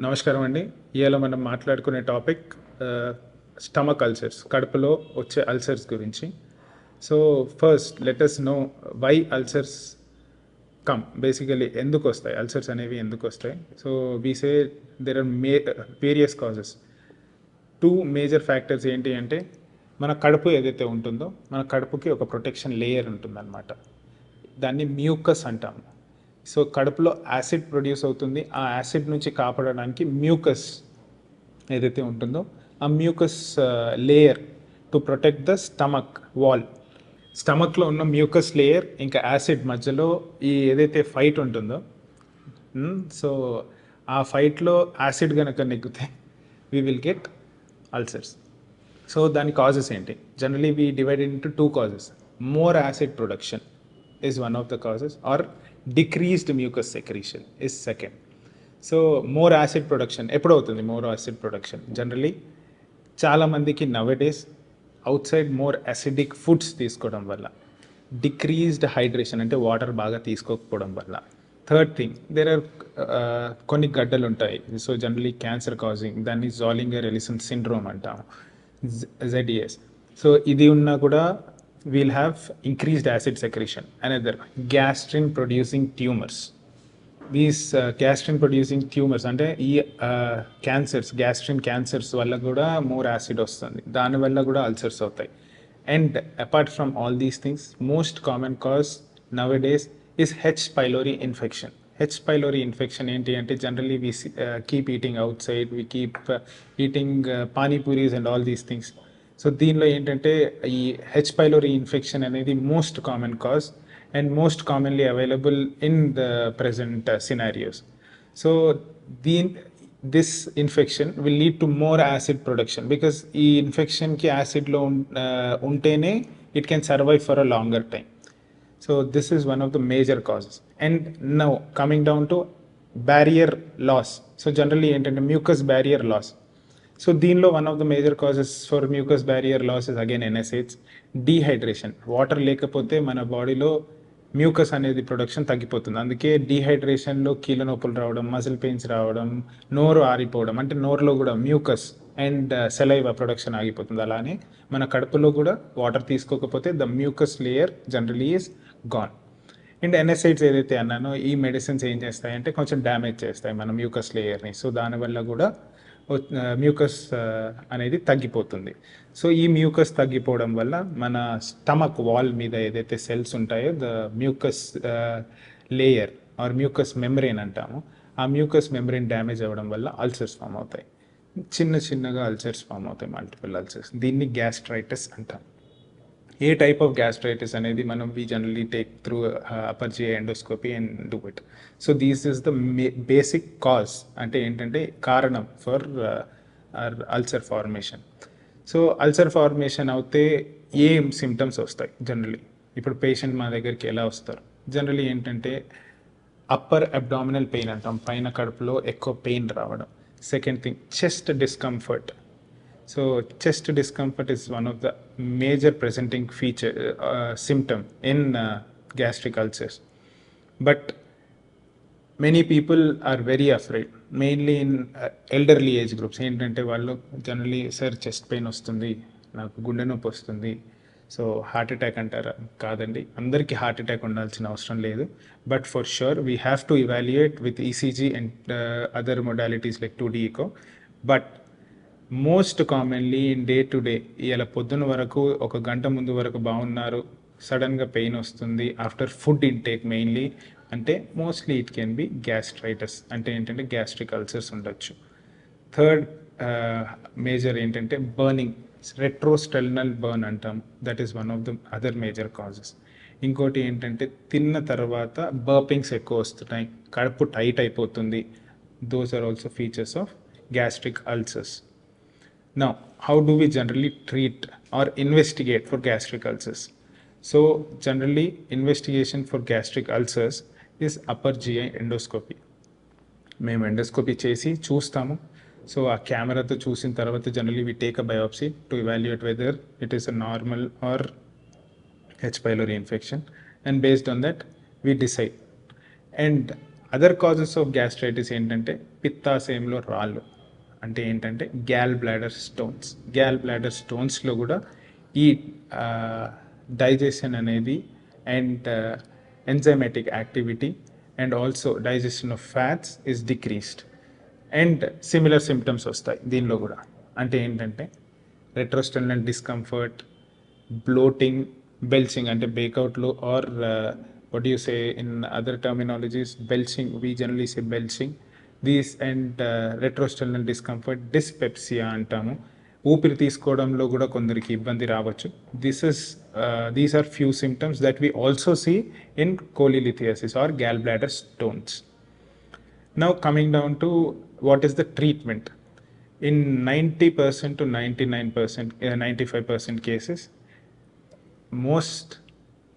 నమస్కారం అండి. ఇవాళ మనం మాట్లాడుకునే టాపిక్ స్టమక్ అల్సర్స్ కడుపులో వచ్చే అల్సర్స్ గురించి. So first let us know why ulcers come basically ఎందుకు వస్తాయి? అల్సర్స్ అనేవి ఎందుకు వస్తాయి? So we say there are may various causes two major factors ఏంటి అంటే మన కడుపు ఏదైతే ఉంటుందో మన కడుపుకి ఒక ప్రొటెక్షన్ లేయర్ ఉంటుందన్నమాట. దాన్ని మ్యూకస్ అంటాము. సో కడుపులో యాసిడ్ ప్రొడ్యూస్ అవుతుంది. ఆ యాసిడ్ నుంచి కాపాడడానికి మ్యూకస్ ఏదైతే ఉంటుందో ఆ mucus layer to protect the stomach wall. స్టమక్లో ఉన్న మ్యూకస్ లేయర్ ఇంకా యాసిడ్ మధ్యలో ఈ ఏదైతే ఫైట్ ఉంటుందో సో ఆ ఫైట్లో యాసిడ్ కనుక నెగ్గితే we will get ulcers so దాని కాజెస్ ఏంటి? Generally we divide into two causes more acid production is one of the causes or decreased mucus secretion is second. So more acid production ఎప్పుడు అవుతుంది more acid production generally చాలామందికి nowadays outside more acidic foods తీసుకోవడం వల్ల decreased hydration అంటే water బాగా తీసుకోకపోవడం వల్ల. Third thing there are కొన్ని గడ్డలు ఉంటాయి. సో జనరలీ క్యాన్సర్ కాజింగ్ దాన్ని జాలింగర్ ఎలిసన్ సిండ్రోమ్ అంటాము. జెడ్ఈఎస్ సో ఇది ఉన్నా కూడా we'll have increased acid secretion another gastrin producing tumours these gastrin producing tumours అంటే ఈ క్యాన్సర్స్ గ్యాస్ట్రిన్ క్యాన్సర్స్ వల్ల కూడా మోర్ యాసిడ్ వస్తుంది. దానివల్ల కూడా అల్సర్స్ అవుతాయి. And apart from all these things most common cause nowadays is H pylori infection H pylori infection ఏంటి అంటే generally we keep eating outside we keep eating panipuris and all these things so దీనిలో ఏంటంటే ఈ H pylori infection అనేది most common cause and most commonly available in the present scenarios so Deen this infection will lead to more acid production because ఈ ఇన్ఫెక్షన్కి యాసిడ్లో ఉంటేనే it can survive for a longer time so this is one of the major causes and now coming down to barrier loss so generally ఏంటంటే mucus barrier loss so దీనిలో one of the major causes for mucus barrier loss is again NSAIDs dehydration water లేకపోతే మన బాడీలో mucus అనేది production తగ్గిపోతుంది. అందుకే డీహైడ్రేషన్లో కీళ్ళ నొప్పులు రావడం మజిల్ పెయిన్స్ రావడం నోరు ఆరిపోవడం అంటే నోరులో కూడా మ్యూకస్ అండ్ సెలైవ ప్రొడక్షన్ ఆగిపోతుంది. అలానే మన కడుపులో కూడా వాటర్ తీసుకోకపోతే the mucus layer generally is gone and NSAIDs ఏదైతే అన్నానో ఈ మెడిసిన్స్ ఏం చేస్తాయంటే కొంచెం డ్యామేజ్ చేస్తాయి మన మ్యూకస్ లేయర్ని సో దానివల్ల కూడా మ్యూకస్ అనేది తగ్గిపోతుంది. సో ఈ మ్యూకస్ తగ్గిపోవడం వల్ల మన స్టమక్ వాల్ మీద ఏదైతే సెల్స్ ఉంటాయో the mucus layer or mucus membrane అంటాము ఆ మ్యూకస్ మెమరీన్ డ్యామేజ్ అవ్వడం వల్ల అల్సర్స్ ఫామ్ అవుతాయి. చిన్న చిన్నగా అల్సర్స్ ఫామ్ అవుతాయి మల్టిపుల్ అల్సర్స్ దీన్ని గ్యాస్ట్రైటిస్ అంటాం. ఏ టైప్ ఆఫ్ గ్యాస్ట్రైటిస్ అనేది మనం we generally take through upper GI endoscopy and do it so these is the basic cause అంటే ఏంటంటే కారణం for ulcer formation so ulcer formation అవుతే ఏం సిమ్టమ్స్ వస్తాయి జనరలీ ఇప్పుడు పేషెంట్ మా దగ్గరికి ఎలా వస్తారు? జనరలీ ఏంటంటే అప్పర్ అబ్డామినల్ పెయిన్ అంటాం పైన కడుపులో ఎక్కువ పెయిన్ రావడం. Second thing chest discomfort so chest discomfort is one of the major presenting feature uh, symptom in uh, gastric ulcers but many people are very afraid mainly in uh, elderly age groups ఏంటంటే వాళ్ళు జనరలీ sir chest pain వస్తుంది నాకు గుండె నొప్పి వస్తుంది సో heart attack అంటారా కాదండి అందరికీ హార్ట్ అటాక్ ఉండాల్సిన అవసరం లేదు but for sure we have to evaluate with ECG and other modalities like two D echo but most commonly in day to day ఇలా పొద్దున వరకు ఒక గంట ముందు వరకు బాగున్నారు సడన్గా పెయిన్ వస్తుంది ఆఫ్టర్ ఫుడ్ ఇంటేక్ మెయిన్లీ అంటే mostly it can be gastritis అంటే ఏంటంటే గ్యాస్ట్రిక్ అల్సర్స్ ఉండొచ్చు. థర్డ్ మేజర్ uh, ఏంటంటే బర్నింగ్ రెట్రోస్టెల్నల్ బర్న్ అంటాం. That is one of the other major causes ఇంకోటి ఏంటంటే తిన్న తర్వాత బర్పింగ్స్ ఎక్కువ వస్తున్నాయి కడుపు టైట్ అయిపోతుంది. Those are also features of gastric ulcers Now, how do we generally treat or investigate for gastric ulcers? So, generally, investigation for gastric ulcers is upper GI endoscopy. మేము endoscopy చేసి చూస్తాము. సో ఆ కెమెరాతో చూసిన తర్వాత generally we take a biopsy to evaluate whether it is a normal or H pylori infection and based on that we decide and other causes of gastritis ఏంటంటే పిత్తాశయంలో రాళ్ళు. అంటే ఏంటంటే gall bladder stones gall bladder స్టోన్స్లో కూడా ఈ digestion అనేది and enzymatic activity and also digestion of fats is decreased and similar symptoms వస్తాయి దీనిలో కూడా. అంటే ఏంటంటే రెట్రోస్టెనల్ డిస్కంఫర్ట్ బ్లోటింగ్ బెల్చింగ్ అంటే బేకౌట్లు or what you say in other terminologies belching we generally say belching these and retrosternal discomfort dyspepsia అంటాము ఊపిరి తీసుకోవడంలో కూడా కొందరికి ఇబ్బంది రావచ్చు this is these are few symptoms that we also see in cholelithiasis or gall bladder stones now coming down to what is the treatment in ninety percent to ninety nine percent ninety five percent cases most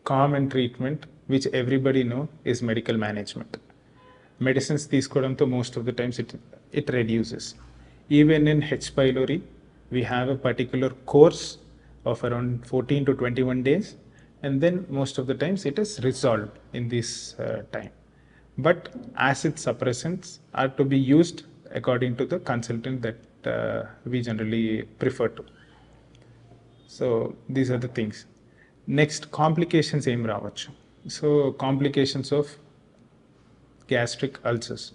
common treatment which everybody know is medical management medicines తీసుకోవడంతో most of the times it it reduces even in h pylori we have a particular course of around 14 to 21 days and then most of the times it is resolved in this uh, time but acid suppressants are to be used according to the consultant that uh, we generally prefer to so these are the things next complications ఏం రావచ్చు so complications of gastric ulcers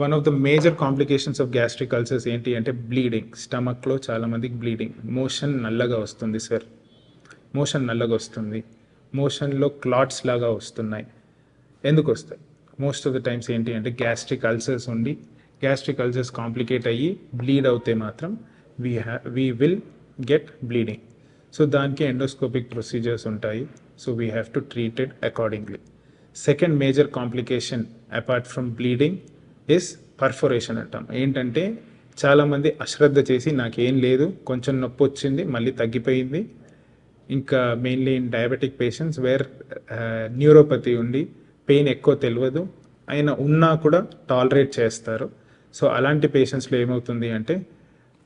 one of the major complications of gastric ulcers ఏంటి అంటే bleeding స్టమక్లో చాలామందికి bleeding motion నల్లగా వస్తుంది sir motion నల్లగా వస్తుంది. మోషన్లో క్లాట్స్ లాగా వస్తున్నాయి. ఎందుకు వస్తాయి? మోస్ట్ ఆఫ్ ద టైమ్స్ ఏంటి అంటే గ్యాస్ట్రిక్ అల్సర్స్ ఉండి గ్యాస్ట్రిక్ అల్సర్స్ కాంప్లికేట్ అయ్యి బ్లీడ్ అవుతే మాత్రం we ha we will get bleeding so దానికి ఎండోస్కోపిక్ ప్రొసీజర్స్ ఉంటాయి. So we have to treat it accordingly second major complication apart from bleeding is perforation అంటాం. ఏంటంటే చాలామంది అశ్రద్ధ చేసి నాకేం లేదు కొంచెం నొప్పి వచ్చింది మళ్ళీ తగ్గిపోయింది. ఇంకా mainly in diabetic patients where neuropathy ఉండి పెయిన్ ఎక్కువ తెలియదు అయినా ఉన్నా కూడా టాలరేట్ చేస్తారు. సో అలాంటి పేషెంట్స్లో ఏమవుతుంది అంటే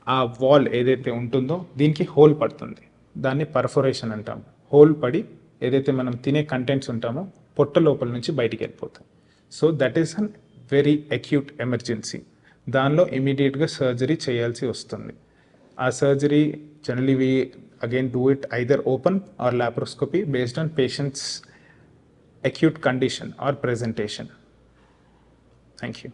ఆ వాల్ ఏదైతే ఉంటుందో దీనికి హోల్ పడుతుంది. దాన్ని పర్ఫొరేషన్ అంటాం. హోల్ పడి ఏదైతే మనం తినే కంటెంట్స్ ఉంటామో పొట్ట లోపల నుంచి బయటికి వెళ్ళిపోతాయి so that is an very acute emergency దానిలో ఇమీడియట్గా సర్జరీ చేయాల్సి వస్తుంది ఆ surgery generally we again do it either open or laparoscopy based on patients acute condition or presentation. Thank you.